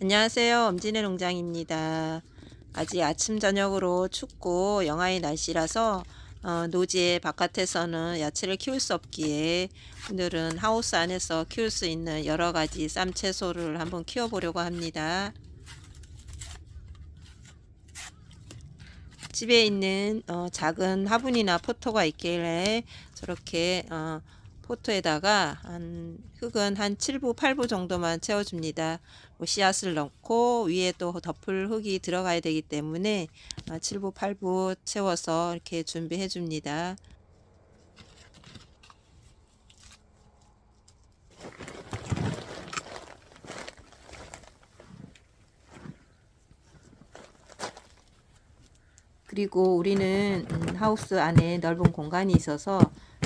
안녕하세요. 엄진의 농장입니다. 아직 아침 저녁으로 춥고 영하의 날씨라서 어, 노지의 바깥에서는 야채를 키울 수 없기에 오늘은 하우스 안에서 키울 수 있는 여러 가지 쌈 채소를 한번 키워보려고 합니다. 집에 있는 어, 작은 화분이나 포토가 있길래 저렇게 어, 포토에다가 한 흙은 한 7부, 8부 정도만 채워줍니다. 뭐 씨앗을 넣고 위에 또 덮을 흙이 들어가야 되기 때문에 아, 7부, 8부 채워서 이렇게 준비해 줍니다. 그리고 우리는 음, 하우스 안에 넓은 공간이 있어서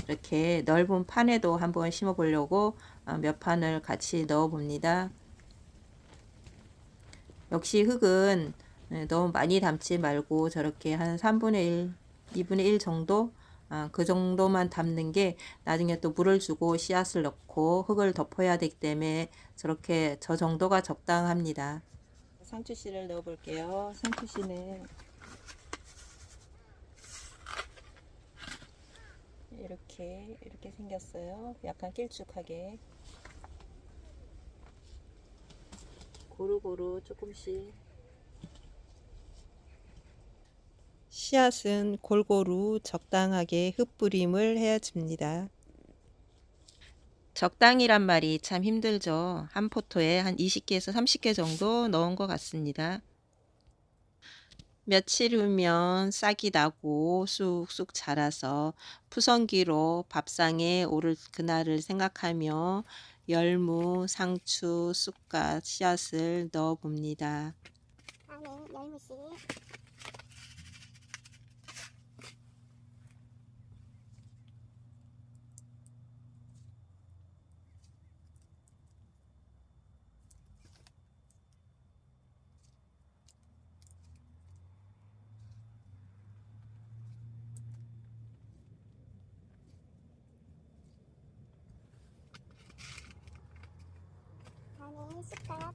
이렇게 넓은 판에도 한번 심어 보려고 어, 몇 판을 같이 넣어 봅니다. 역시 흙은 예, 너무 많이 담지 말고 저렇게 한 3분의 1, 2분의 1 정도 아, 그 정도만 담는 게 나중에 또 물을 주고 씨앗을 넣고 흙을 덮어야 되기 때문에 저렇게 저 정도가 적당합니다. 상추씨를 넣어 볼게요. 상추씨는 이렇게 이렇게 생겼어요. 약간 길쭉하게 고루고루 조금씩 씨앗은 골고루 적당하게 흩뿌림을 해야집니다. 적당이란 말이 참 힘들죠. 한 포토에 한 20개에서 30개 정도 넣은 것 같습니다. 며칠 후면 싹이 나고 쑥쑥 자라서 푸성기로 밥상에 오를 그날을 생각하며 열무, 상추, 쑥갓, 씨앗을 넣어 봅니다. 다음에 열무씨 다음에 숟가락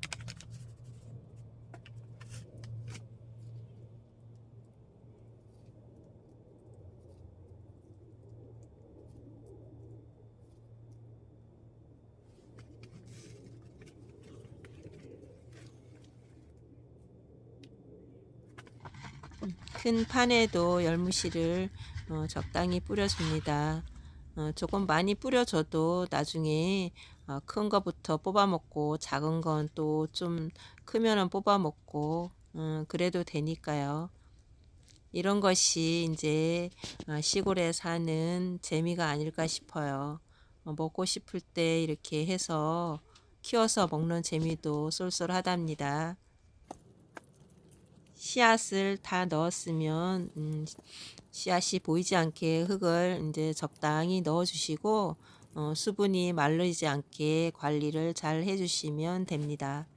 큰 판에도 열무씨를 어, 적당히 뿌려줍니다. 어, 조금 많이 뿌려줘도 나중에 어, 큰 거부터 뽑아 먹고 작은 건 또 좀 크면은 뽑아 먹고 음, 그래도 되니까요. 이런 것이 이제 어, 시골에 사는 재미가 아닐까 싶어요. 어, 먹고 싶을 때 이렇게 해서 키워서 먹는 재미도 쏠쏠하답니다. 씨앗을 다 넣었으면 음, 씨앗이 보이지 않게 흙을 이제 적당히 넣어주시고 어, 수분이 마르지 않게 관리를 잘 해주시면 됩니다.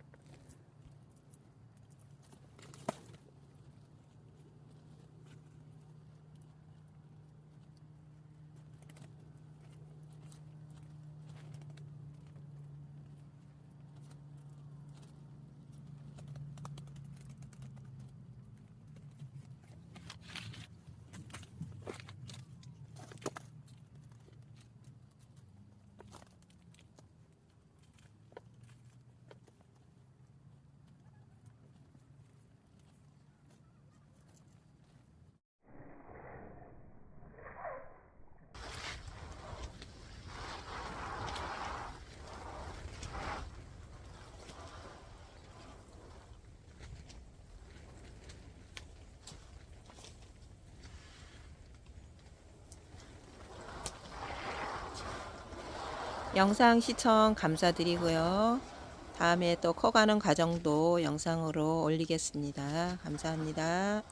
영상 시청 감사드리고요. 다음에 또 커가는 과정도 영상으로 올리겠습니다. 감사합니다.